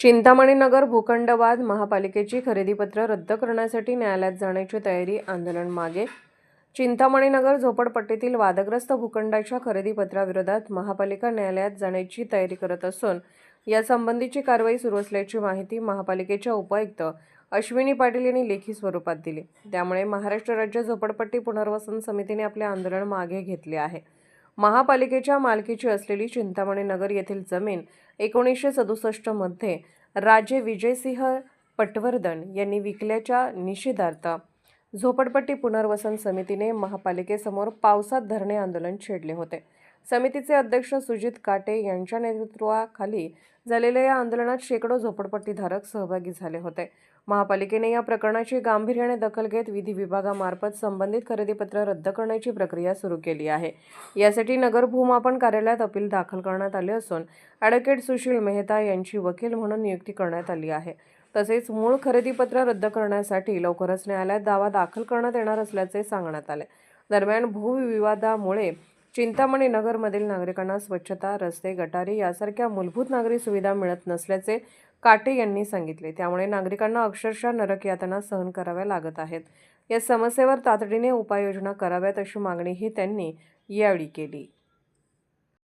चिंतामणी नगर भूखंडवाद महापालिकेची खरेदीपत्र रद्द करण्यासाठी न्यायालयात जाण्याची तयारी आंदोलन मागे. चिंतामणीनगर झोपडपट्टीतील वादग्रस्त भूखंडाच्या खरेदीपत्राविरोधात महापालिका न्यायालयात जाण्याची तयारी करत असून यासंबंधीची कारवाई सुरू असल्याची माहिती महापालिकेच्या उपायुक्त अश्विनी पाटील यांनी लेखी स्वरूपात दिली. त्यामुळे महाराष्ट्र राज्य झोपडपट्टी पुनर्वसन समितीने आपले आंदोलन मागे घेतले आहे. महापालिकेच्या मालकीची असलेली चिंतामणी नगर येथील जमीन एकोणीसशे सदुसष्टमध्ये राजे विजयसिंह पटवर्धन यांनी विकल्याच्या निषेधार्थ झोपडपट्टी पुनर्वसन समितीने महापालिकेसमोर पावसात धरणे आंदोलन छेडले होते. समितीचे अध्यक्ष सुजित काटे यांच्या नेतृत्वाखाली झालेल्या या आंदोलनात शेकडो झोपडपट्टीधारक सहभागी झाले होते. महापालिकेने या प्रकरणाची गांभीर्याने दखल घेत विधी विभागामार्फत संबंधित खरेदीपत्र रद्द करण्याची प्रक्रिया सुरू केली आहे. यासाठी नगर भूमापन कार्यालयात अपील दाखल करण्यात आले असून ॲडव्होकेट सुशील मेहता यांची वकील म्हणून नियुक्ती करण्यात आली आहे. तसेच मूळ खरेदीपत्र रद्द करण्यासाठी लवकरच न्यायालयात दावा दाखल करण्यात येणार असल्याचे सांगण्यात आले. दरम्यान भूविवादामुळे चिंतामणी नगरमधील नागरिकांना स्वच्छता रस्ते गटारी यासारख्या मूलभूत नागरी सुविधा मिळत नसल्याचे काटे यांनी सांगितले. त्यामुळे नागरिकांना अक्षरशः नरक यातना सहन कराव्या लागत आहेत. या समस्येवर तातडीने उपाययोजना कराव्यात अशी मागणीही त्यांनी यावेळी केली.